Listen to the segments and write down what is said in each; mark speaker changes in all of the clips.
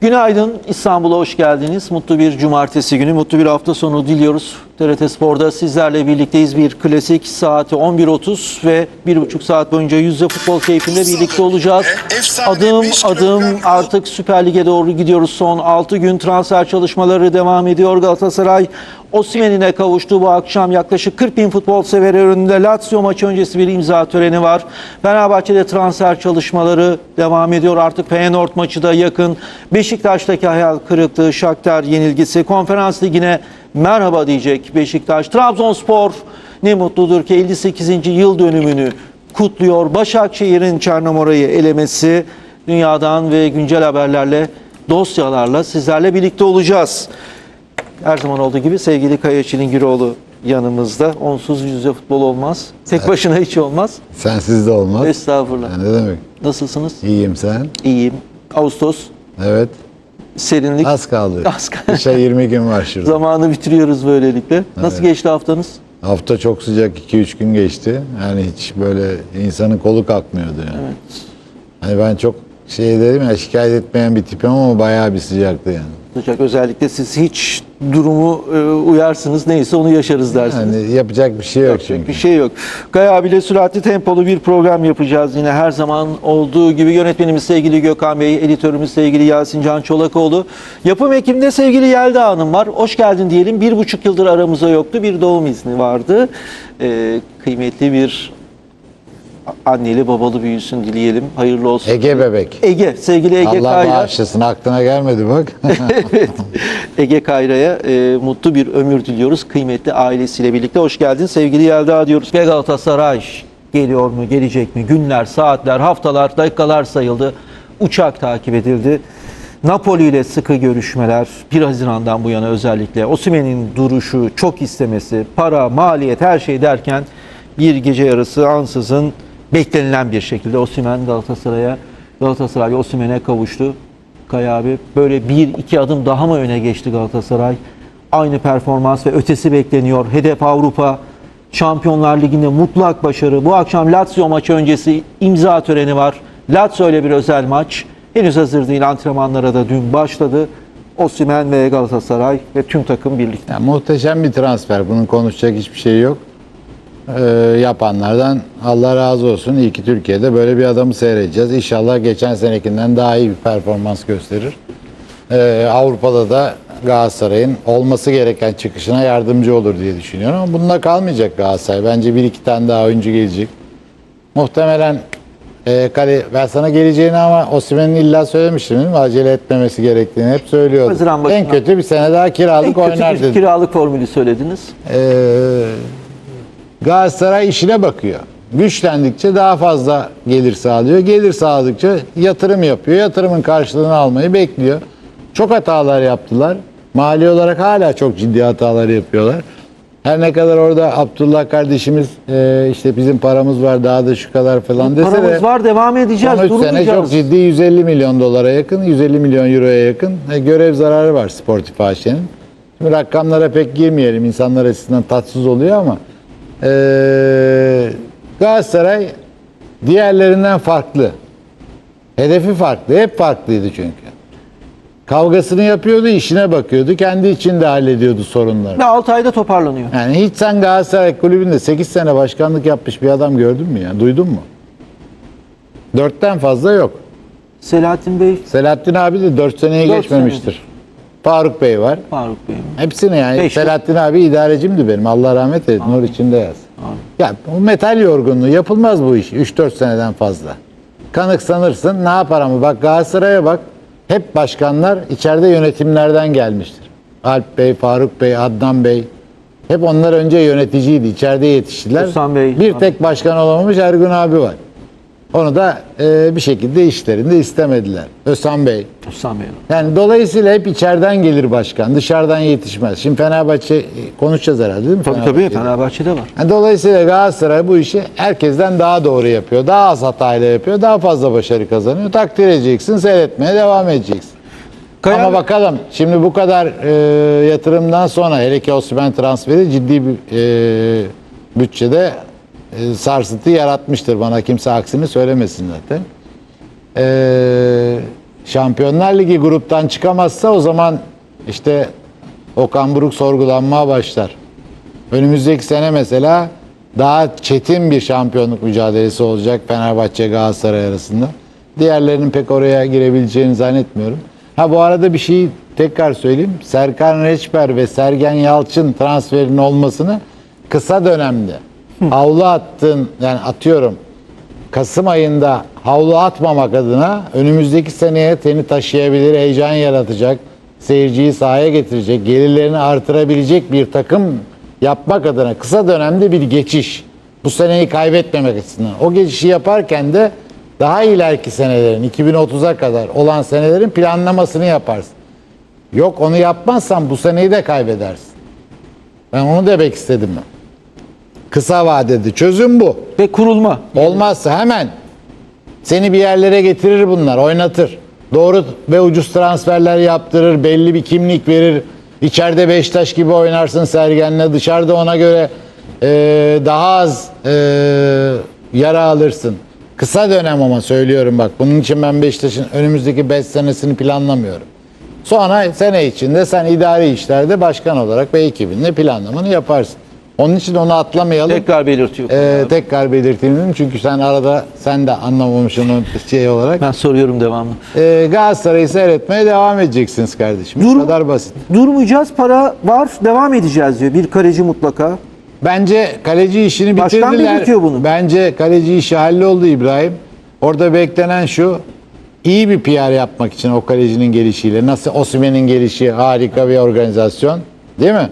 Speaker 1: Günaydın İstanbul'a hoş geldiniz. Mutlu bir cumartesi günü, mutlu bir hafta sonu diliyoruz. TRT Spor'da sizlerle birlikteyiz. Bir klasik saati 11.30 ve 1,5 saat boyunca yüzde futbol keyfinde birlikte olacağız. Adım adım artık Süper Lig'e doğru gidiyoruz. Son 6 gün transfer çalışmaları devam ediyor. Galatasaray Osimhen'ine kavuştu bu akşam. Yaklaşık 40 bin futbol severi önünde Lazio maçı öncesi bir imza töreni var. Fenerbahçe'de transfer çalışmaları devam ediyor. Artık Feyenoord maçı da yakın. Beşiktaş'taki hayal kırıklığı, Shakhtar yenilgisi, Konferans Ligi'ne merhaba diyecek Beşiktaş. Trabzonspor ne mutludur ki 58. yıl dönümünü kutluyor. Başakşehir'in Çernomora'yı elemesi dünyadan ve güncel haberlerle, dosyalarla sizlerle birlikte olacağız. Her zaman olduğu gibi sevgili Kaya Çilingiroğlu yanımızda. Onsuz yüzde futbol olmaz. Tek başına hiç olmaz.
Speaker 2: Sensiz de olmaz.
Speaker 1: Estağfurullah.
Speaker 2: Ya ne demek?
Speaker 1: Nasılsınız?
Speaker 2: İyiyim sen.
Speaker 1: İyiyim. Ağustos,
Speaker 2: Evet.
Speaker 1: serinlik.
Speaker 2: Az kaldı.
Speaker 1: Az kaldı.
Speaker 2: Kışa 20 gün var şurada.
Speaker 1: Zamanı bitiriyoruz böylelikle. Nasıl geçti haftanız?
Speaker 2: Hafta çok sıcak 2-3 gün geçti. Yani hiç böyle insanın kolu kalkmıyordu yani.
Speaker 1: Evet.
Speaker 2: Hani ben çok şey dedim ya şikayet etmeyen bir tipim ama bayağı bir sıcaktı yani.
Speaker 1: Sıcak. Özellikle siz hiç durumu e, uyarsınız. Neyse onu yaşarız dersiniz.
Speaker 2: Yani yapacak bir şey yok
Speaker 1: Yapacak
Speaker 2: çünkü.
Speaker 1: bir şey yok. Kaya abiyle süratli tempolu bir program yapacağız yine her zaman olduğu gibi. Yönetmenimiz sevgili Gökhan Bey, editörümüz sevgili Yasin Can Çolakoğlu. Yapım ekibinde sevgili Yelda Hanım var. Hoş geldin diyelim. Bir buçuk yıldır aramızda yoktu. Bir doğum izni vardı. Ee, kıymetli bir anneli babalı büyüsün dileyelim. Hayırlı olsun.
Speaker 2: Ege bebek.
Speaker 1: Ege, sevgili Ege
Speaker 2: Allah
Speaker 1: Kayra.
Speaker 2: bağışlasın aklına gelmedi bak.
Speaker 1: evet. Ege Kayra'ya e, mutlu bir ömür diliyoruz. Kıymetli ailesiyle birlikte hoş geldin. Sevgili Yelda diyoruz. Ve Galatasaray geliyor mu, gelecek mi? Günler, saatler, haftalar, dakikalar sayıldı. Uçak takip edildi. Napoli ile sıkı görüşmeler 1 Haziran'dan bu yana özellikle Osimhen'in duruşu, çok istemesi, para, maliyet her şey derken bir gece yarısı ansızın beklenilen bir şekilde Osimhen Galatasaray'a Galatasaray Osimhen'e kavuştu. Kaya abi böyle bir iki adım daha mı öne geçti Galatasaray? Aynı performans ve ötesi bekleniyor. Hedef Avrupa. Şampiyonlar Ligi'nde mutlak başarı. Bu akşam Lazio maçı öncesi imza töreni var. Lazio ile bir özel maç. Henüz hazır değil. Antrenmanlara da dün başladı. Osimhen ve Galatasaray ve tüm takım birlikte.
Speaker 2: Ya, muhteşem bir transfer. Bunun konuşacak hiçbir şey yok. Ee, yapanlardan Allah razı olsun. İyi ki Türkiye'de böyle bir adamı seyredeceğiz. İnşallah geçen senekinden daha iyi bir performans gösterir. Ee, Avrupa'da da Galatasaray'ın olması gereken çıkışına yardımcı olur diye düşünüyorum. Ama bununla kalmayacak Galatasaray. Bence bir iki tane daha oyuncu gelecek. Muhtemelen e, kale, ben sana geleceğini ama Osimhen'in illa söylemiştim değil mi? Acele etmemesi gerektiğini hep söylüyordum.
Speaker 1: Haziran başına-
Speaker 2: En kötü bir sene daha
Speaker 1: En
Speaker 2: kiralık
Speaker 1: kötü
Speaker 2: oynar
Speaker 1: bir
Speaker 2: dedim.
Speaker 1: kiralık formülü söylediniz.
Speaker 2: Ee, Galatasaray işine bakıyor. Güçlendikçe daha fazla gelir sağlıyor. Gelir sağladıkça yatırım yapıyor. Yatırımın karşılığını almayı bekliyor. Çok hatalar yaptılar. Mali olarak hala çok ciddi hatalar yapıyorlar. Her ne kadar orada Abdullah kardeşimiz e, işte bizim paramız var daha da şu kadar falan dese
Speaker 1: Paramız
Speaker 2: de
Speaker 1: var devam edeceğiz.
Speaker 2: son üç sene
Speaker 1: durmayacağız.
Speaker 2: çok ciddi 150 milyon dolara yakın, 150 milyon euroya yakın e, görev zararı var Sportif AŞ'nin. Şimdi rakamlara pek girmeyelim. insanlar açısından tatsız oluyor ama e, Galatasaray diğerlerinden farklı. Hedefi farklı. Hep farklıydı çünkü. Kavgasını yapıyordu, işine bakıyordu. Kendi içinde hallediyordu sorunları.
Speaker 1: Ve 6 ayda toparlanıyor.
Speaker 2: Yani hiç sen Galatasaray kulübünde 8 sene başkanlık yapmış bir adam gördün mü ya? Duydun mu? Dörtten fazla yok.
Speaker 1: Selahattin Bey,
Speaker 2: Selahattin abi de 4 seneyi
Speaker 1: Dört
Speaker 2: geçmemiştir.
Speaker 1: senedir.
Speaker 2: Faruk Bey var.
Speaker 1: Faruk Bey.
Speaker 2: Hepsini yani.
Speaker 1: Beş.
Speaker 2: Selahattin abi idarecimdi benim. Allah rahmet eylesin. Nur içinde yaz. Ya bu metal yorgunluğu yapılmaz bu iş 3-4 seneden fazla. Kanık sanırsın ne yapar ama bak Galatasaray'a bak. Hep başkanlar içeride yönetimlerden gelmiştir. Alp Bey, Faruk Bey, Adnan Bey. Hep onlar önce yöneticiydi. içeride yetiştiler.
Speaker 1: Hüsam Bey.
Speaker 2: Bir tek başkan olamamış Ergun abi var. Onu da e, bir şekilde işlerinde istemediler. Özhan Bey.
Speaker 1: Hüsam Bey.
Speaker 2: Yani dolayısıyla hep içeriden gelir başkan. Dışarıdan yetişmez. Şimdi Fenerbahçe e, konuşacağız herhalde değil mi?
Speaker 1: Tabii tabii
Speaker 2: Fenerbahçe'de?
Speaker 1: Fenerbahçe'de var.
Speaker 2: Yani dolayısıyla Galatasaray bu işi herkesten daha doğru yapıyor. Daha az hatayla yapıyor. Daha fazla başarı kazanıyor. Takdir edeceksin. Seyretmeye devam edeceksin.
Speaker 1: Kaya-
Speaker 2: Ama bakalım şimdi bu kadar e, yatırımdan sonra hele ki Osimhen transferi ciddi bir e, bütçede e, sarsıntı yaratmıştır. Bana kimse aksini söylemesin zaten. E, Şampiyonlar Ligi gruptan çıkamazsa o zaman işte Okan Buruk sorgulanmaya başlar. Önümüzdeki sene mesela daha çetin bir şampiyonluk mücadelesi olacak Fenerbahçe Galatasaray arasında. Diğerlerinin pek oraya girebileceğini zannetmiyorum. Ha bu arada bir şeyi tekrar söyleyeyim. Serkan Reçber ve Sergen Yalçın transferinin olmasını kısa dönemde havlu attın yani atıyorum Kasım ayında havlu atmamak adına önümüzdeki seneye seni taşıyabilir, heyecan yaratacak, seyirciyi sahaya getirecek, gelirlerini artırabilecek bir takım yapmak adına kısa dönemde bir geçiş. Bu seneyi kaybetmemek açısından. O geçişi yaparken de daha ileriki senelerin, 2030'a kadar olan senelerin planlamasını yaparsın. Yok onu yapmazsan bu seneyi de kaybedersin. Ben onu demek istedim. Kısa vadede çözüm bu.
Speaker 1: Ve kurulma.
Speaker 2: Olmazsa hemen seni bir yerlere getirir bunlar, oynatır. Doğru ve ucuz transferler yaptırır, belli bir kimlik verir. İçeride Beşiktaş gibi oynarsın Sergen'le, dışarıda ona göre e, daha az e, yara alırsın. Kısa dönem ama söylüyorum bak. Bunun için ben Beşiktaş'ın önümüzdeki 5 senesini planlamıyorum. Sonra sene içinde sen idari işlerde başkan olarak ve ekibinle planlamanı yaparsın. Onun için onu atlamayalım.
Speaker 1: Tekrar belirtiyor.
Speaker 2: Ee, tekrar belirteyim çünkü sen arada sen de anlamamışsın o şey olarak.
Speaker 1: Ben soruyorum devamlı.
Speaker 2: Ee, Galatasaray'ı seyretmeye devam edeceksiniz kardeşim. Bu
Speaker 3: Dur-
Speaker 2: kadar basit.
Speaker 3: Durmayacağız para var devam edeceğiz diyor. Bir kaleci mutlaka.
Speaker 2: Bence kaleci işini bitirdiler.
Speaker 3: belirtiyor bunu.
Speaker 2: Bence kaleci işi halloldu İbrahim. Orada beklenen şu iyi bir PR yapmak için o kalecinin gelişiyle. Nasıl Osimhen'in gelişi harika bir organizasyon. Değil mi?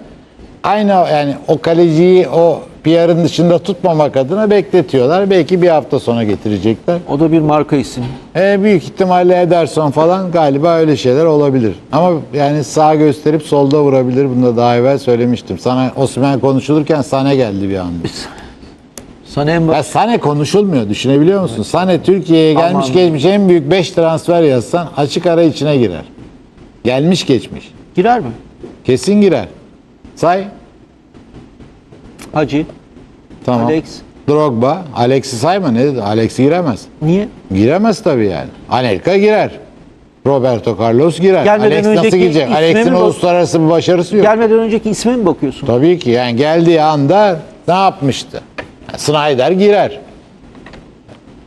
Speaker 2: Aynı yani o kaleciyi o PR'ın dışında tutmamak adına bekletiyorlar. Belki bir hafta sonra getirecekler.
Speaker 1: O da bir marka isim.
Speaker 2: E, büyük ihtimalle Ederson falan galiba öyle şeyler olabilir. Ama yani sağ gösterip solda vurabilir. Bunu da daha evvel söylemiştim. Sana Osman konuşulurken Sane geldi bir anda.
Speaker 1: Sana en
Speaker 2: Ya Sane konuşulmuyor düşünebiliyor musun? Sane Türkiye'ye gelmiş
Speaker 1: Aman.
Speaker 2: geçmiş en büyük 5 transfer yazsan açık ara içine girer. Gelmiş geçmiş.
Speaker 1: girer mi?
Speaker 2: Kesin girer. Say.
Speaker 1: Hacı.
Speaker 2: Tamam.
Speaker 1: Alex.
Speaker 2: Drogba. Alex'i sayma ne dedi? Alex giremez.
Speaker 1: Niye?
Speaker 2: Giremez tabii yani. Anelka girer. Roberto Carlos girer.
Speaker 1: Gelmeden
Speaker 2: Alex nasıl
Speaker 1: isme
Speaker 2: Alex'in uluslararası bir başarısı yok.
Speaker 1: Gelmeden önceki isme mi bakıyorsun?
Speaker 2: Tabii ki yani geldiği anda ne yapmıştı? Snyder girer.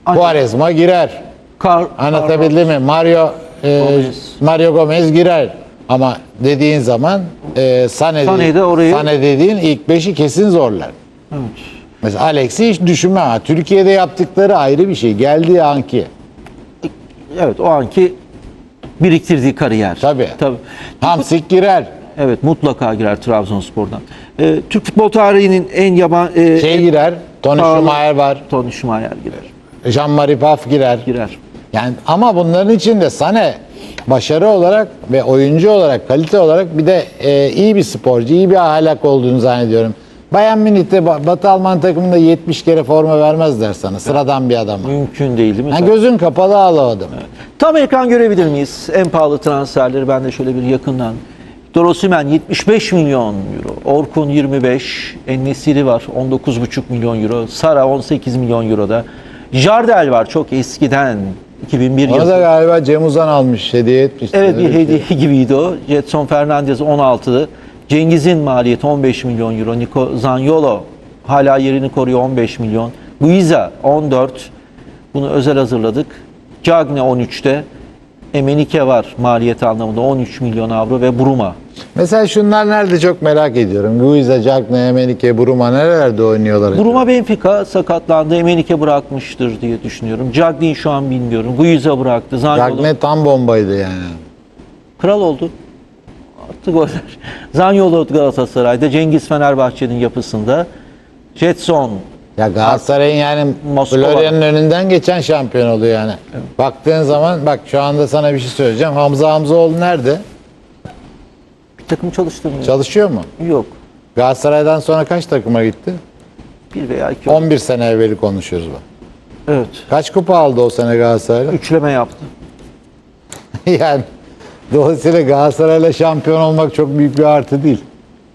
Speaker 2: Quaresma girer.
Speaker 1: Kar,
Speaker 2: Anlatabildim mi? Mario e,
Speaker 1: Gomez.
Speaker 2: Mario Gomez girer. Ama dediğin zaman e, Sane,
Speaker 1: Sane
Speaker 2: değil-
Speaker 1: de orayı-
Speaker 2: Sane dediğin ilk beşi kesin zorlar.
Speaker 1: Evet.
Speaker 2: Mesela Alex'i hiç düşünme. ha. Türkiye'de yaptıkları ayrı bir şey. Geldiği anki.
Speaker 1: Evet o anki biriktirdiği kariyer.
Speaker 2: Tabii.
Speaker 1: Tabii.
Speaker 2: Hamsik girer.
Speaker 1: Evet mutlaka girer Trabzonspor'dan. Ee, Türk futbol tarihinin en yaban... E,
Speaker 2: Şey
Speaker 1: en-
Speaker 2: girer. Tony
Speaker 1: Pahalı-
Speaker 2: Schumacher var.
Speaker 1: Tony Schumacher girer.
Speaker 2: Jean-Marie Paf girer.
Speaker 1: Girer.
Speaker 2: Yani ama bunların içinde Sane başarı olarak ve oyuncu olarak, kalite olarak bir de e, iyi bir sporcu, iyi bir ahlak olduğunu zannediyorum. Bayern Münih'te Ba- Batı Alman takımında 70 kere forma vermezler sana. Sıradan bir adama.
Speaker 1: Mümkün değil değil mi?
Speaker 2: Yani gözün kapalı al o adamı.
Speaker 1: Tam ekran görebilir miyiz? En pahalı transferleri ben de şöyle bir yakından. Victor Osimhen 75 milyon euro. Orkun 25. Ennesiri var 19,5 milyon euro. Sara 18 milyon euroda. Jardel var çok eskiden. 2001
Speaker 2: Onu da galiba Cem Uzan almış, hediye etmiş.
Speaker 1: Evet bir
Speaker 2: şey.
Speaker 1: hediye gibiydi o. Jetson Fernandez 16'dı. Cengiz'in maliyeti 15 milyon euro. Nico Zaniolo hala yerini koruyor 15 milyon. Guiza 14. Bunu özel hazırladık. Cagne 13'te. Emenike var maliyeti anlamında 13 milyon avro ve Bruma.
Speaker 2: Mesela şunlar nerede çok merak ediyorum. Guiza, Cagne, Emenike, Buruma nerelerde oynuyorlar?
Speaker 1: Bruma Benfica sakatlandı. Emenike bırakmıştır diye düşünüyorum. Cagne'yi şu an bilmiyorum. Guiza bıraktı.
Speaker 2: Cagne tam bombaydı yani.
Speaker 1: Kral oldu. Attı goller. Zanyolu Galatasaray'da, Cengiz Fenerbahçe'nin yapısında. Jetson
Speaker 2: Ya Galatasaray'ın yani
Speaker 1: Moskova.
Speaker 2: Florya'nın önünden geçen şampiyon oluyor yani. Baktığın zaman bak şu anda sana bir şey söyleyeceğim. Hamza Hamzaoğlu nerede?
Speaker 1: bir takım çalıştırmıyor.
Speaker 2: Çalışıyor mu?
Speaker 1: Yok.
Speaker 2: Galatasaray'dan sonra kaç takıma gitti?
Speaker 1: Bir veya iki.
Speaker 2: 11 sene evveli konuşuyoruz bak.
Speaker 1: Evet.
Speaker 2: Kaç kupa aldı o sene Galatasaray'la?
Speaker 1: Üçleme yaptı.
Speaker 2: yani dolayısıyla Galatasaray'la şampiyon olmak çok büyük bir artı değil.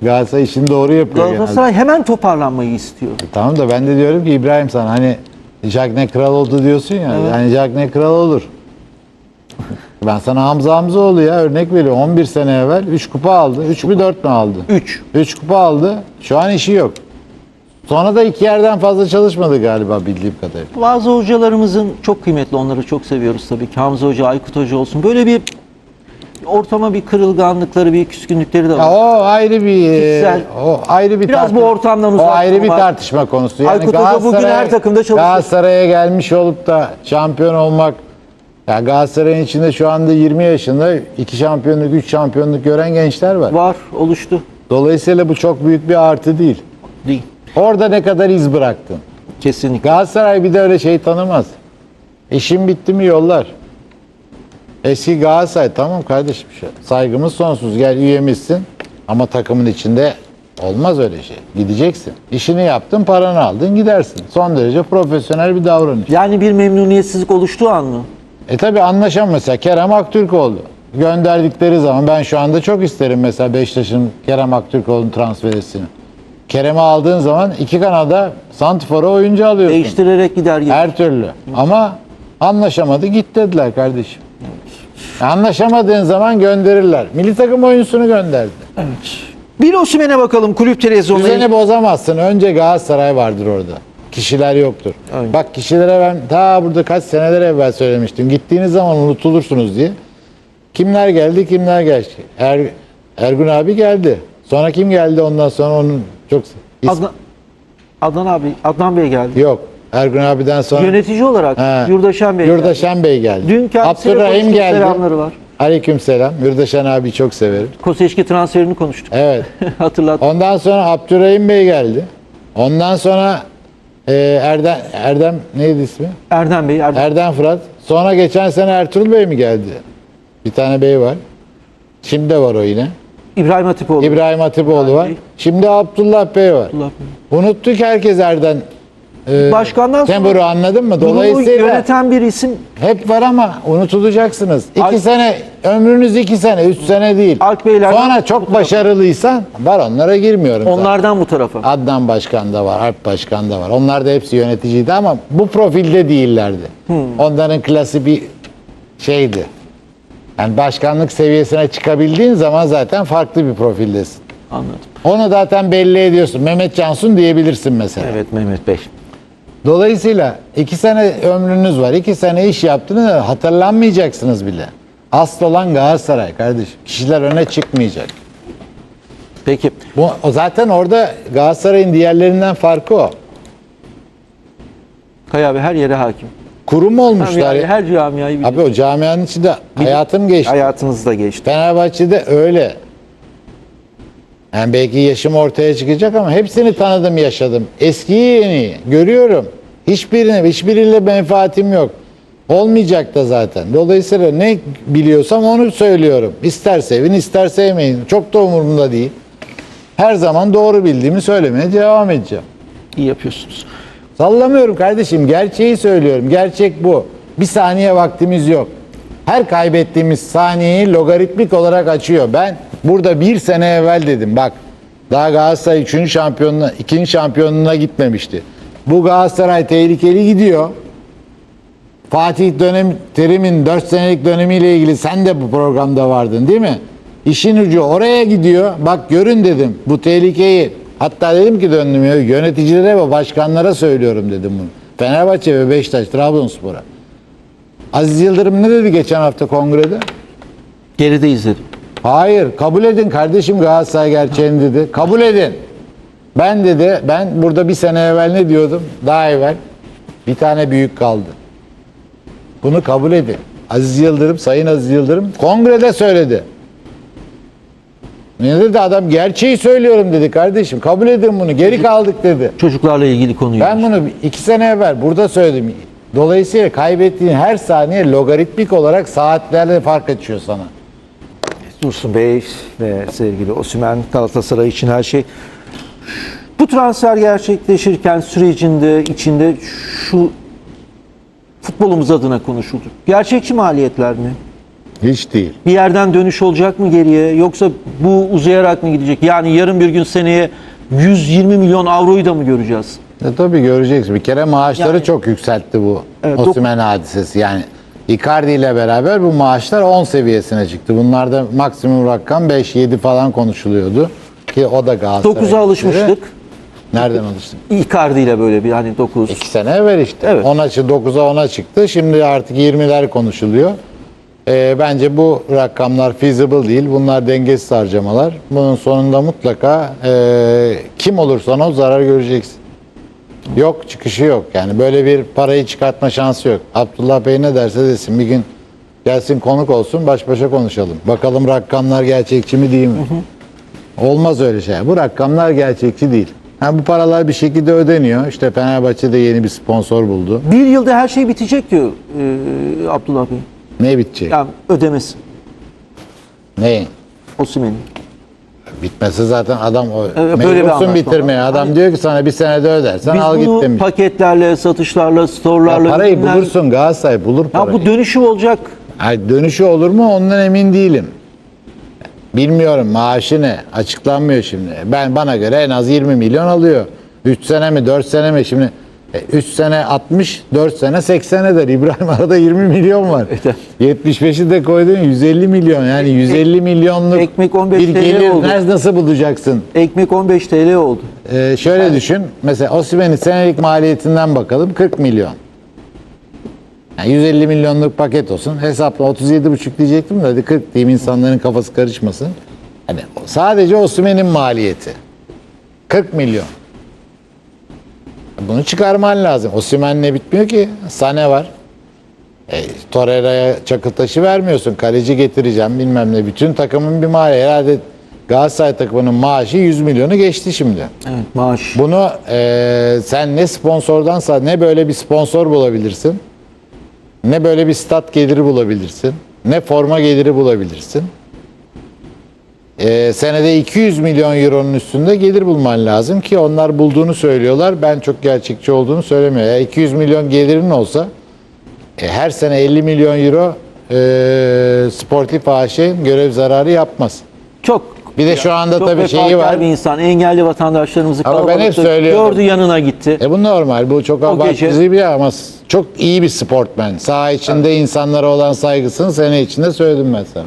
Speaker 2: Galatasaray işini doğru yapıyor genelde.
Speaker 1: Galatasaray hemen toparlanmayı istiyor.
Speaker 2: Tamam da ben de diyorum ki İbrahim sana hani Jagne kral oldu diyorsun ya. Yani Jagne kral olur. Ben sana Hamza Hamzaoğlu ya örnek veriyorum. 11 sene evvel 3 kupa aldı. 3 mü 4 mü aldı?
Speaker 1: 3.
Speaker 2: 3 kupa aldı. Şu an işi yok. Sonra da iki yerden fazla çalışmadı galiba bildiğim kadarıyla.
Speaker 1: Bazı hocalarımızın çok kıymetli, onları çok seviyoruz tabii ki. Hamza Hoca, Aykut Hoca olsun. Böyle bir ortama bir kırılganlıkları, bir küskünlükleri de
Speaker 2: Ya
Speaker 1: var.
Speaker 2: o ayrı bir
Speaker 1: Kişisel.
Speaker 2: o ayrı bir
Speaker 1: Biraz bu ortamdan
Speaker 2: O ayrı bir tartışma konusu. Yani
Speaker 1: Aykut Hoca bugün her takımda çalışıyor.
Speaker 2: Galatasaray'a gelmiş olup da şampiyon olmak ya Galatasaray'ın içinde şu anda 20 yaşında iki şampiyonluk, 3 şampiyonluk gören gençler var.
Speaker 1: Var, oluştu.
Speaker 2: Dolayısıyla bu çok büyük bir artı değil.
Speaker 1: Değil.
Speaker 2: Orada ne kadar iz bıraktın?
Speaker 1: Kesinlikle.
Speaker 2: Galatasaray bir de öyle şey tanımaz. İşin bitti mi yollar. Eski Galatasaray tamam kardeşim saygımız sonsuz gel üyemizsin ama takımın içinde olmaz öyle şey. Gideceksin. İşini yaptın paranı aldın gidersin. Son derece profesyonel bir davranış.
Speaker 1: Yani bir memnuniyetsizlik oluştuğu an mı?
Speaker 2: E tabi anlaşan mesela Kerem Aktürkoğlu. Gönderdikleri zaman ben şu anda çok isterim mesela Beşiktaş'ın Kerem Aktürkoğlu'nun transfer etsini. Kerem'i aldığın zaman iki kanada Santifor'a oyuncu alıyorsun.
Speaker 1: Değiştirerek gider gibi.
Speaker 2: Her türlü. Ama anlaşamadı git dediler kardeşim. Anlaşamadığın zaman gönderirler. Milli takım oyuncusunu gönderdi.
Speaker 1: Bir Osimhen'e bakalım kulüp televizyonları.
Speaker 2: Düzeni bozamazsın. Önce Galatasaray vardır orada. Kişiler yoktur.
Speaker 1: Aynen.
Speaker 2: Bak kişilere ben ta burada kaç seneler evvel söylemiştim. Gittiğiniz zaman unutulursunuz diye. Kimler geldi kimler geçti. Er, Ergun abi geldi. Sonra kim geldi ondan sonra onun çok
Speaker 1: Adnan, Adnan abi, Adnan Bey geldi.
Speaker 2: yok. Ergun abiden sonra
Speaker 1: Yönetici olarak
Speaker 2: He.
Speaker 1: Yurdaşan Bey geldi.
Speaker 2: Yurdaşan Bey geldi.
Speaker 1: Dün kendisiyle
Speaker 2: Abdurrahim geldi.
Speaker 1: selamları var.
Speaker 2: Aleyküm selam. Yurdaşan abi çok severim.
Speaker 1: Koseşki transferini konuştuk.
Speaker 2: Evet.
Speaker 1: Hatırlat.
Speaker 2: Ondan sonra Abdurrahim Bey geldi. Ondan sonra e, Erdem, Erdem neydi ismi?
Speaker 1: Erdem Bey, Erdem.
Speaker 2: Erdem Fırat. Sonra geçen sene Ertuğrul Bey mi geldi? Bir tane bey var. Şimdi de var o yine.
Speaker 1: İbrahim Hatipoğlu.
Speaker 2: İbrahim Hatipoğlu var.
Speaker 1: Bey.
Speaker 2: Şimdi Abdullah Bey var.
Speaker 1: Abdullah
Speaker 2: Unuttuk herkes Erden. E,
Speaker 1: Başkandan sonra
Speaker 2: Temur'u anladın mı? Dolayısıyla
Speaker 1: yöneten bir isim
Speaker 2: hep var ama unutulacaksınız. İki
Speaker 1: Alp-
Speaker 2: sene, ömrünüz iki sene, üç sene değil.
Speaker 1: Alp Beyler'den
Speaker 2: Sonra çok başarılıysan var onlara girmiyorum. zaten.
Speaker 1: onlardan bu tarafa.
Speaker 2: Adnan Başkan da var, Alp Başkan da var. Onlar da hepsi yöneticiydi ama bu profilde değillerdi. Onların klası bir şeydi. Yani başkanlık seviyesine çıkabildiğin zaman zaten farklı bir profildesin.
Speaker 1: Anladım.
Speaker 2: Onu zaten belli ediyorsun. Mehmet Cansun diyebilirsin mesela.
Speaker 1: Evet Mehmet Bey.
Speaker 2: Dolayısıyla iki sene ömrünüz var. iki sene iş yaptınız hatırlanmayacaksınız bile. Asıl olan Galatasaray kardeşim. Kişiler öne çıkmayacak.
Speaker 1: Peki.
Speaker 2: Bu, zaten orada Galatasaray'ın diğerlerinden farkı o.
Speaker 1: Kaya abi her yere hakim.
Speaker 2: Kurum olmuşlar.
Speaker 1: Her camiayı biliyor.
Speaker 2: Abi o camianın içinde hayatım geçti.
Speaker 1: Hayatınızda geçti.
Speaker 2: Fenerbahçe'de öyle. Yani belki yaşım ortaya çıkacak ama hepsini tanıdım, yaşadım. Eskiyi yeniyi görüyorum. Hiçbirine, hiçbiriyle menfaatim yok. Olmayacak da zaten. Dolayısıyla ne biliyorsam onu söylüyorum. İster sevin, ister sevmeyin. Çok da umurumda değil. Her zaman doğru bildiğimi söylemeye devam edeceğim.
Speaker 1: İyi yapıyorsunuz.
Speaker 2: Sallamıyorum kardeşim. Gerçeği söylüyorum. Gerçek bu. Bir saniye vaktimiz yok. Her kaybettiğimiz saniyeyi logaritmik olarak açıyor. Ben burada bir sene evvel dedim. Bak daha Galatasaray 3. şampiyonluğuna, 2. şampiyonluğuna gitmemişti. Bu Galatasaray tehlikeli gidiyor. Fatih dönem Terim'in 4 senelik dönemiyle ilgili sen de bu programda vardın değil mi? İşin ucu oraya gidiyor. Bak görün dedim bu tehlikeyi. Hatta dedim ki döndüm yöneticilere ve başkanlara söylüyorum dedim bunu. Fenerbahçe ve Beşiktaş, Trabzonspor'a. Aziz Yıldırım ne dedi geçen hafta kongrede?
Speaker 1: Geride izledim.
Speaker 2: Hayır kabul edin kardeşim Galatasaray gerçeğini dedi. Kabul edin. Ben dedi ben burada bir sene evvel ne diyordum? Daha evvel bir tane büyük kaldı. Bunu kabul edin. Aziz Yıldırım, Sayın Aziz Yıldırım kongrede söyledi. Ne dedi adam? Gerçeği söylüyorum dedi kardeşim. Kabul edin bunu. Geri kaldık dedi.
Speaker 1: Çocuklarla ilgili konuyu.
Speaker 2: Ben bunu iki sene evvel burada söyledim. Dolayısıyla kaybettiğin her saniye logaritmik olarak saatlerle fark açıyor sana.
Speaker 1: Dursun Bey ve sevgili Osimhen Galatasaray için her şey. Bu transfer gerçekleşirken sürecinde içinde şu futbolumuz adına konuşuldu. Gerçekçi maliyetler mi?
Speaker 2: Hiç değil.
Speaker 1: Bir yerden dönüş olacak mı geriye yoksa bu uzayarak mı gidecek? Yani yarın bir gün seneye 120 milyon avroyu da mı göreceğiz?
Speaker 2: E tabii göreceksin. Bir kere maaşları
Speaker 1: Yani-
Speaker 2: çok yükseltti bu
Speaker 1: Evet,
Speaker 2: Osimhen hadisesi. Yani Icardi ile beraber bu maaşlar 10 seviyesine çıktı. Bunlarda maksimum rakam 5-7 falan konuşuluyordu. Ki o da Galatasaray.
Speaker 1: 9'a alışmıştık.
Speaker 2: Nereden alıştık?
Speaker 1: Icardi ile böyle bir hani 9.
Speaker 2: 2 sene evvel işte.
Speaker 1: Evet.
Speaker 2: 10'a çı- 9'a 10'a çıktı. Şimdi artık 20'ler konuşuluyor. Ee, bence bu rakamlar feasible değil. Bunlar dengesiz harcamalar. Bunun sonunda mutlaka e, kim olursan o zarar göreceksin. Yok çıkışı yok. Yani böyle bir parayı çıkartma şansı yok. Abdullah Bey ne derse desin bir gün gelsin konuk olsun baş başa konuşalım. Bakalım rakamlar gerçekçi mi değil mi? Olmaz öyle şey. Bu rakamlar gerçekçi değil. Ha, bu paralar bir şekilde ödeniyor. İşte Fenerbahçe de yeni bir sponsor buldu.
Speaker 1: Bir yılda her şey bitecek diyor e, Abdullah Bey.
Speaker 2: Ne bitecek?
Speaker 1: Yani ödemesi.
Speaker 2: Ne?
Speaker 1: Osimhen'in.
Speaker 2: Bitmesi zaten adam o
Speaker 1: Evet, böyle bir
Speaker 2: bitirmeye. Adam
Speaker 1: Hani-
Speaker 2: diyor ki sana bir senede ödersen
Speaker 1: Biz
Speaker 2: al git demiş.
Speaker 1: paketlerle, satışlarla,
Speaker 2: Ya
Speaker 1: storelarla...
Speaker 2: parayı
Speaker 1: bilmem-
Speaker 2: bulursun Galatasaray bulur
Speaker 1: Ya
Speaker 2: parayı.
Speaker 1: bu dönüşü olacak.
Speaker 2: Ay, dönüşü olur mu ondan emin değilim. Bilmiyorum maaşı ne açıklanmıyor şimdi. Ben bana göre en az 20 milyon alıyor. 3 sene mi 4 sene mi şimdi 3 sene 60 4 sene 80 eder. İbrahim arada 20 milyon var.
Speaker 1: Evet.
Speaker 2: 75'i de koydun 150 milyon yani 150 milyonluk
Speaker 1: ekmek 15
Speaker 2: bir
Speaker 1: TL
Speaker 2: gelir
Speaker 1: oldu.
Speaker 2: nerede- nasıl bulacaksın?
Speaker 1: Ekmek 15 TL oldu.
Speaker 2: Ee, şöyle düşün. Mesela Osimhen'in senelik maliyetinden bakalım 40 milyon. Yani 150 milyonluk paket olsun. Hesapla 37,5 diyecektim de hadi 40 diyeyim insanların kafası karışmasın. Hani sadece Osimhen'in maliyeti. 40 milyon. Bunu çıkarman lazım. Osimhen'le bitmiyor ki. Sane var. E, Torreira'ya çakıl taşı vermiyorsun. Kaleci getireceğim bilmem ne. Bütün takımın bir maliyeti. Herhalde Galatasaray takımının maaşı 100 milyonu geçti şimdi.
Speaker 1: Evet maaş.
Speaker 2: Bunu e, sen ne sponsordansa ne böyle bir sponsor bulabilirsin. Ne böyle bir stat geliri bulabilirsin. Ne forma geliri bulabilirsin. E, senede 200 milyon euronun üstünde gelir bulman lazım ki onlar bulduğunu söylüyorlar. Ben çok gerçekçi olduğunu söylemiyor. Ya 200 milyon gelirin olsa e, her sene 50 milyon euro e, sportif AŞ görev zararı yapmaz.
Speaker 1: Çok
Speaker 2: Bir de şu anda
Speaker 1: çok
Speaker 2: tabii şeyi var.
Speaker 1: bir insan. Engelli vatandaşlarımızı
Speaker 2: Ama ben hep söylüyorum.
Speaker 1: gördü yanına gitti.
Speaker 2: E bu normal. Bu çok abartıcı bir ama s- çok iyi bir sportmen. Saha içinde insanlara olan saygısını sene içinde söyledim ben sana.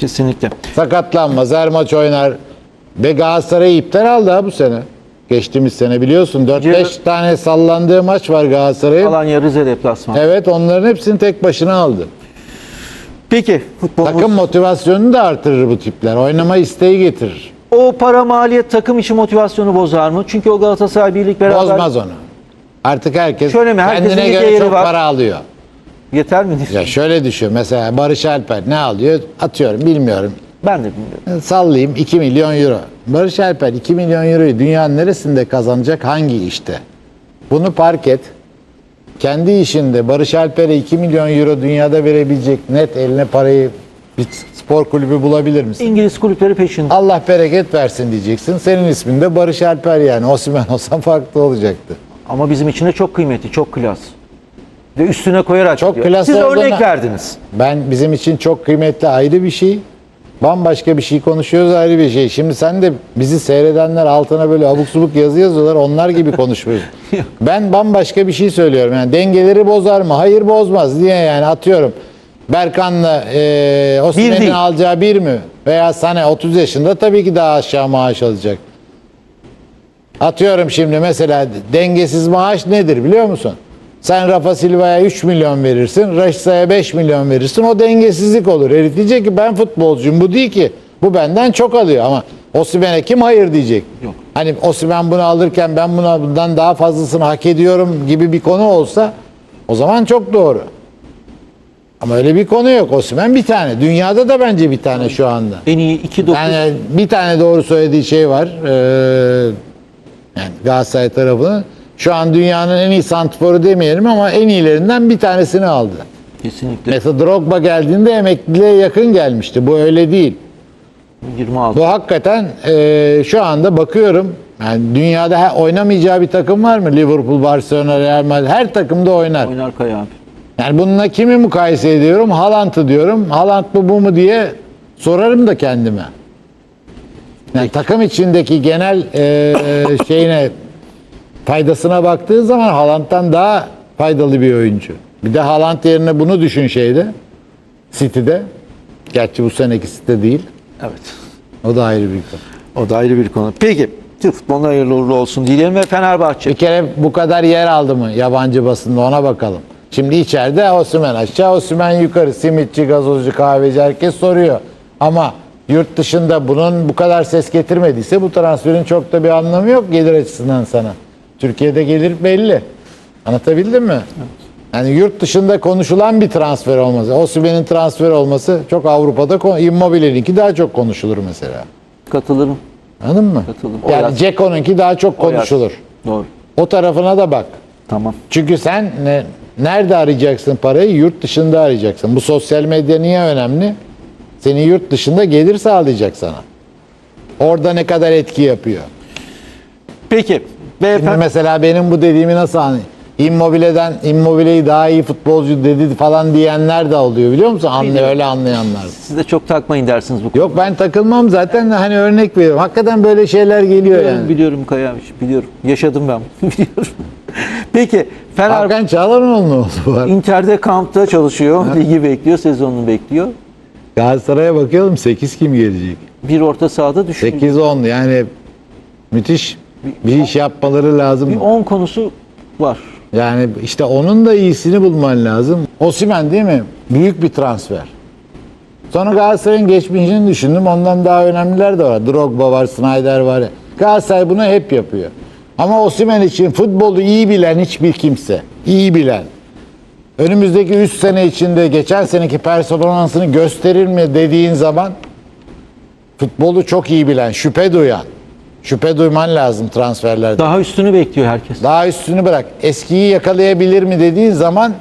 Speaker 1: Kesinlikle.
Speaker 2: Sakatlanmaz, her maç oynar. Ve Galatasaray'ı iptal aldı ha bu sene. Geçtiğimiz sene biliyorsun 4-5
Speaker 1: Ciro-
Speaker 2: tane sallandığı maç var Galatasaray'ın.
Speaker 1: Alanya Rize deplasman.
Speaker 2: Evet onların hepsini tek başına aldı.
Speaker 1: Peki futbolumuz
Speaker 2: Takım motivasyonunu da artırır bu tipler. Oynama isteği getirir.
Speaker 1: o para maliyet takım için motivasyonu bozar mı? Çünkü o Galatasaray Birlik beraber
Speaker 2: Bozmaz onu. Artık herkes
Speaker 1: Şöyle mi? Herkesin
Speaker 2: kendine göre çok
Speaker 1: var.
Speaker 2: para alıyor.
Speaker 1: Yeter mi? diyorsun?
Speaker 2: Ya şöyle düşün mesela Barış Alper ne alıyor? Atıyorum bilmiyorum.
Speaker 1: Ben de bilmiyorum.
Speaker 2: Sallayayım 2 milyon euro. Barış Alper 2 milyon euroyu dünyanın neresinde kazanacak hangi işte? Bunu park et. Kendi işinde Barış Alper'e 2 milyon euro dünyada verebilecek net eline parayı bir spor kulübü bulabilir misin?
Speaker 1: İngiliz kulüpleri peşinde.
Speaker 2: Allah bereket versin diyeceksin. Senin ismin de Barış Alper yani. Osimhen olsan farklı olacaktı.
Speaker 1: Ama bizim için de çok kıymetli, çok klas. Ve üstüne koyarak
Speaker 2: Çok
Speaker 1: gidiyor.
Speaker 2: klas
Speaker 1: Siz
Speaker 2: olduğuna-
Speaker 1: örnek verdiniz.
Speaker 2: Ben bizim için çok kıymetli ayrı bir şey. Bambaşka bir şey konuşuyoruz ayrı bir şey. Şimdi sen de bizi seyredenler altına böyle abuk subuk yazı yazıyorlar. Onlar gibi konuşuyoruz. ben bambaşka bir şey söylüyorum. Yani dengeleri bozar mı? Hayır bozmaz diye yani atıyorum. Berkan'la e,
Speaker 1: değil.
Speaker 2: alacağı bir mi? Veya Sane 30 yaşında tabii ki daha aşağı maaş alacak. Atıyorum şimdi mesela dengesiz maaş nedir biliyor musun? Sen Rafa Silva'ya 3 milyon verirsin, Raşisa'ya 5 milyon verirsin. O dengesizlik olur. Herif diyecek ki ben futbolcuyum. Bu değil ki. Bu benden çok alıyor ama Osimhen'e kim hayır diyecek?
Speaker 1: Yok.
Speaker 2: Hani Osimhen bunu alırken ben buna bundan daha fazlasını hak ediyorum gibi bir konu olsa o zaman çok doğru. Ama öyle bir konu yok. Osimhen bir tane. Dünyada da bence bir tane şu anda.
Speaker 1: En iyi 2-9
Speaker 2: Yani bir tane doğru söylediği şey var. Ee, yani Galatasaray tarafının. Şu an dünyanın en iyi santiforu demeyelim ama en iyilerinden bir tanesini aldı.
Speaker 1: kesinlikle
Speaker 2: Mesela Drogba geldiğinde emekliliğe yakın gelmişti. Bu öyle değil.
Speaker 1: 26.
Speaker 2: Bu hakikaten ee, şu anda bakıyorum. Yani dünyada ha- oynamayacağı bir takım var mı? Liverpool, Barcelona, Real Madrid her takımda oynar.
Speaker 1: Oynar Kaya abi.
Speaker 2: Yani bununla kimi mukayese ediyorum? Haaland'ı diyorum. Haaland mı bu mu diye sorarım da kendime. Yani takım içindeki genel e, şeyine faydasına baktığı zaman Haaland'dan daha faydalı bir oyuncu. Bir de Haaland yerine bunu düşün şeyde. City'de. Gerçi bu seneki City değil.
Speaker 1: Evet.
Speaker 2: O da ayrı bir konu.
Speaker 1: O da ayrı bir konu. Peki Türk futboluna hayırlı uğurlu olsun diyelim ve Fenerbahçe.
Speaker 2: Bir kere bu kadar yer aldı mı yabancı basında ona bakalım. Şimdi içeride Osman aşağı, Osman yukarı. Simitçi, gazozcu, kahveci herkes soruyor. Ama yurt dışında bunun bu kadar ses getirmediyse bu transferin çok da bir anlamı yok gelir açısından sana. Türkiye'de gelir belli. Anlatabildim mi? Yani yurt dışında konuşulan bir transfer olması. Osimhen'in transfer olması çok Avrupa'da Immobile'ninki daha çok konuşulur mesela.
Speaker 1: Katılırım.
Speaker 2: Anladın mı?
Speaker 1: Katıldım. O
Speaker 2: Yani Ceko'nunki daha çok
Speaker 1: O
Speaker 2: konuşulur.
Speaker 1: Doğru.
Speaker 2: O tarafına da bak.
Speaker 1: Tamam.
Speaker 2: Çünkü sen ne, nerede arayacaksın parayı? Yurt dışında arayacaksın. Bu sosyal medya niye önemli? Senin yurt dışında gelir sağlayacak sana. Orada ne kadar etki yapıyor.
Speaker 1: Peki. Ve
Speaker 2: Şimdi mesela benim bu dediğimi nasıl anlayın? Immobile'den Immobile'yi daha iyi futbolcu dedi falan diyenler de oluyor biliyor musun?
Speaker 1: Biliyorum.
Speaker 2: öyle anlayanlar.
Speaker 1: siz de çok takmayın dersiniz bu
Speaker 2: Yok ben takılmam zaten hani örnek veriyorum. Hakikaten böyle şeyler geliyor
Speaker 1: Biliyorum,
Speaker 2: yani.
Speaker 1: biliyorum Kaya abi, biliyorum. Yaşadım ben. biliyorum. Peki Fenerbahçe
Speaker 2: Hakan Çağlanoğlu oldu bu arada?
Speaker 1: Inter'de kampta çalışıyor. Ligi bekliyor, sezonunu bekliyor.
Speaker 2: Galatasaray'a bakıyorum 8 kim gelecek?
Speaker 1: Bir orta sahada düşünüyor.
Speaker 2: 8-10 yani müthiş bir iş yapmaları lazım.
Speaker 1: Bir 10 konusu var.
Speaker 2: Yani işte onun da iyisini bulman lazım. Osimhen değil mi? Büyük bir transfer. Sonra Galatasaray'ın geçmişini düşündüm. Ondan daha önemliler de var. Drogba var, Snyder var. Galatasaray bunu hep yapıyor. Ama Osimhen için futbolu iyi bilen hiçbir kimse, iyi bilen, önümüzdeki 3 sene içinde geçen seneki performansını gösterir mi dediğin zaman futbolu çok iyi bilen, şüphe duyan, şüphe duyman lazım transferlerde.
Speaker 1: Daha üstünü bekliyor herkes.
Speaker 2: Daha üstünü bırak. Eskiyi yakalayabilir mi dediğin zaman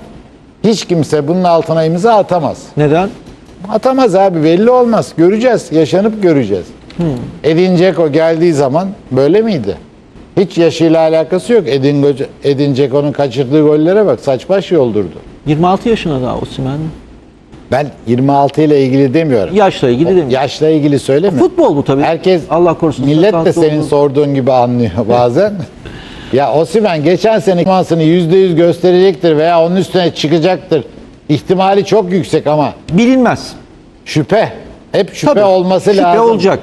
Speaker 2: hiç kimse bunun altına imza atamaz.
Speaker 1: Neden?
Speaker 2: Atamaz abi belli olmaz. Göreceğiz. Yaşanıp göreceğiz. Edin Dzeko geldiği zaman böyle miydi? Hiç yaşıyla alakası yok. Edin, Edin Dzeko'nun kaçırdığı gollere bak. Saç baş yoldurdu.
Speaker 1: 26 yaşında daha Osimhen.
Speaker 2: Ben 26 ile ilgili demiyorum.
Speaker 1: Yaşla ilgili demiyorum.
Speaker 2: Yaşla ilgili söyleme.
Speaker 1: Futbol bu tabii.
Speaker 2: Herkes
Speaker 1: Allah korusun.
Speaker 2: Millet de senin
Speaker 1: olur.
Speaker 2: sorduğun gibi anlıyor bazen. ya Osimhen geçen sene performansını %100 gösterecektir veya onun üstüne çıkacaktır. İhtimali çok yüksek ama
Speaker 1: bilinmez.
Speaker 2: şüphe. Hep şüphe
Speaker 1: Tabii.
Speaker 2: olması
Speaker 1: Şüphe
Speaker 2: lazım.
Speaker 1: olacak.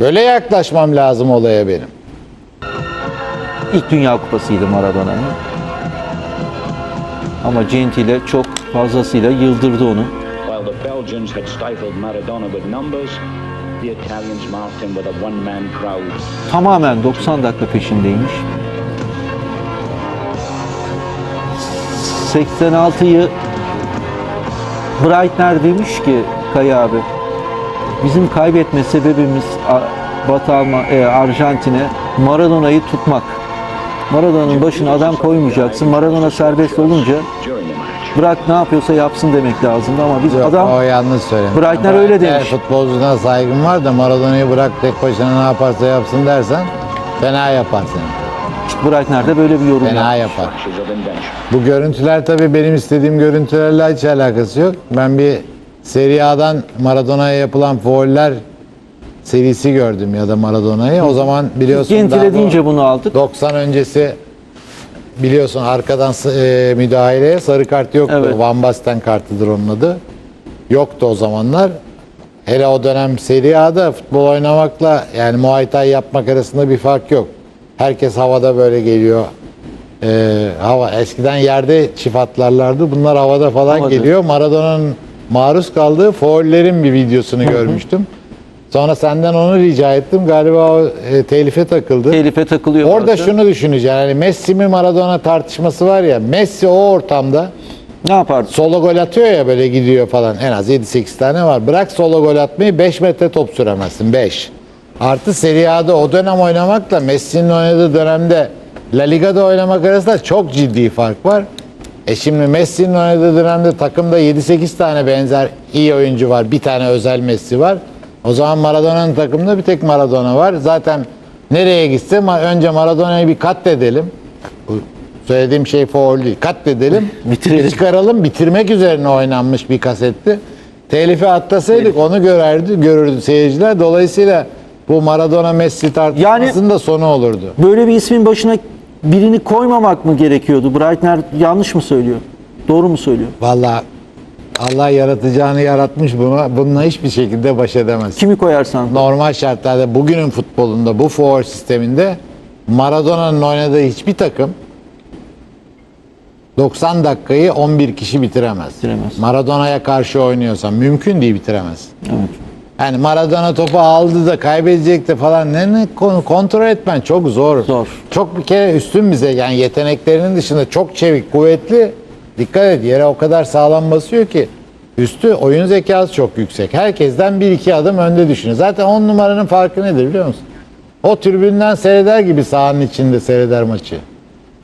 Speaker 2: Böyle yaklaşmam lazım olaya benim.
Speaker 1: İlk Dünya Kupası'ydı Maradona'nın. Ama Gentile çok fazlasıyla yıldırdı onu.
Speaker 4: While the Belgians had stifled Maradona with numbers, the Italians marked him with a one-man crowd.
Speaker 1: Tamamen 90 dakika peşindeymiş. 86'yı Breitner demiş ki Kaya abi bizim kaybetme sebebimiz Batı Alman, e, Arjantin'e Maradona'yı tutmak. Maradona'nın başına adam koymayacaksın. Maradona serbest olunca bırak ne yapıyorsa yapsın demek lazımdı ama biz
Speaker 2: Yok,
Speaker 1: adam
Speaker 2: o yanlış söylemiş.
Speaker 1: Breitner öyle demiş.
Speaker 2: Futbolcuna saygım var da Maradona'yı bırak tek başına ne yaparsa yapsın dersen fena yapar seni.
Speaker 1: Breitner de böyle bir yorum
Speaker 2: Fena
Speaker 1: yapmış.
Speaker 2: yapar. Bu görüntüler tabii benim istediğim görüntülerle hiç alakası yok. Ben bir Serie A'dan Maradona'ya yapılan fauller serisi gördüm ya da Maradona'yı. O zaman biliyorsun daha
Speaker 1: Gentile
Speaker 2: bu
Speaker 1: deyince bunu aldık.
Speaker 2: 90 öncesi biliyorsun arkadan e, müdahaleye sarı kart yoktu.
Speaker 1: Evet.
Speaker 2: Van Basten kartıdır onun adı. Yoktu o zamanlar. Hele o dönem Serie A'da futbol oynamakla yani Muay Thai yapmak arasında bir fark yok. Herkes havada böyle geliyor. Ee, hava eskiden yerde çift atlarlardı. Bunlar havada falan
Speaker 1: Havada.
Speaker 2: geliyor. Maradona'nın maruz kaldığı faullerin bir videosunu görmüştüm. Sonra senden onu rica ettim. Galiba o e, telife takıldı.
Speaker 1: Telife takılıyor.
Speaker 2: Orada
Speaker 1: bazen.
Speaker 2: şunu düşüneceksin. Yani Messi mi Maradona tartışması var ya. Messi o ortamda
Speaker 1: ne yapardı?
Speaker 2: solo gol atıyor ya böyle gidiyor falan. En az 7-8 tane var. Bırak solo gol atmayı 5 metre top süremezsin. 5. Artı Serie A'da o dönem oynamakla Messi'nin oynadığı dönemde La Liga'da oynamak arasında çok ciddi fark var. E şimdi Messi'nin oynadığı dönemde takımda 7-8 tane benzer iyi oyuncu var. Bir tane özel Messi var. O zaman Maradona'nın takımında bir tek Maradona var. Zaten nereye gitse önce Maradona'yı bir katledelim. Söylediğim şey faul değil. Katledelim.
Speaker 1: Bitirelim.
Speaker 2: çıkaralım. Bitirmek üzerine oynanmış bir kasetti. Telifi atlasaydık onu görerdi, görürdü seyirciler. Dolayısıyla bu Maradona Messi tartışmasının da sonu olurdu.
Speaker 1: Böyle bir ismin başına
Speaker 3: birini koymamak mı gerekiyordu? Breitner yanlış mı söylüyor? Doğru mu söylüyor?
Speaker 2: Vallahi Allah yaratacağını yaratmış buna. Bununla hiçbir şekilde baş edemez.
Speaker 3: Kimi koyarsan.
Speaker 2: Normal şartlarda bugünün futbolunda bu forward sisteminde Maradona'nın oynadığı hiçbir takım 90 dakikayı 11 kişi bitiremez.
Speaker 3: Bitiremez.
Speaker 2: Maradona'ya karşı oynuyorsan mümkün değil bitiremez.
Speaker 3: Evet.
Speaker 2: Yani Maradona topu aldı da kaybedecek de falan ne, ne kontrol etmen çok zor.
Speaker 3: Zor.
Speaker 2: Çok bir kere üstün bize yani yeteneklerinin dışında çok çevik, kuvvetli. Dikkat et yere o kadar sağlam basıyor ki üstü oyun zekası çok yüksek. Herkesten bir iki adım önde düşünüyor. Zaten 10 numaranın farkı nedir biliyor musun? O tribünden seyreder gibi sahanın içinde seyreder maçı.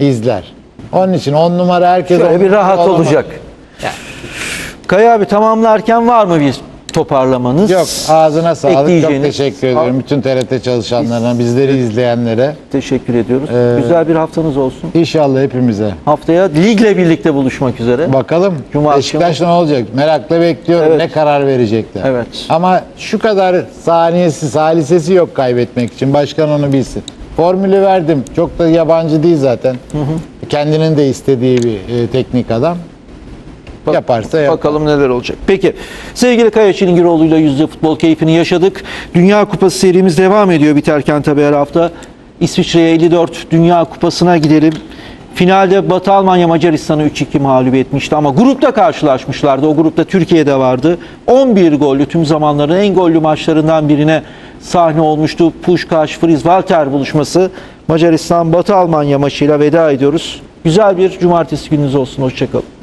Speaker 2: İzler. Onun için 10 numara herkes
Speaker 3: Şöyle
Speaker 2: on
Speaker 3: bir rahat
Speaker 2: olamaz.
Speaker 3: olacak.
Speaker 1: Kaya abi tamamlarken var mı bir toparlamanız?
Speaker 2: Yok ağzına sağlık. Çok teşekkür ediyorum. Bütün TRT çalışanlarına, bizleri izleyenlere.
Speaker 1: Teşekkür ediyoruz.
Speaker 2: Ee,
Speaker 1: Güzel bir haftanız olsun.
Speaker 2: İnşallah hepimize.
Speaker 1: Haftaya ligle birlikte buluşmak üzere.
Speaker 2: Bakalım
Speaker 1: Cuma
Speaker 2: Beşiktaş ne olacak? Merakla bekliyorum.
Speaker 1: Evet.
Speaker 2: Ne karar verecekler.
Speaker 1: Evet.
Speaker 2: Ama şu kadar saniyesi, salisesi yok kaybetmek için. Başkan onu bilsin. Formülü verdim. Çok da yabancı değil zaten. Kendinin de istediği bir e, teknik adam. Yaparsa yapar.
Speaker 1: Bakalım neler olacak. Peki sevgili Kaya Çilingiroğlu ile yüzde futbol keyfini yaşadık. Dünya Kupası serimiz devam ediyor biterken tabii her hafta. İsviçre'ye 54 Dünya Kupası'na gidelim. Finalde Batı Almanya Macaristan'ı 3-2 mağlup etmişti ama grupta karşılaşmışlardı. O grupta Türkiye de vardı. 11 gollü tüm zamanların en gollü maçlarından birine sahne olmuştu. Puskás Fritz Walter buluşması. Macaristan Batı Almanya maçıyla veda ediyoruz. Güzel bir cumartesi gününüz olsun. Hoşçakalın.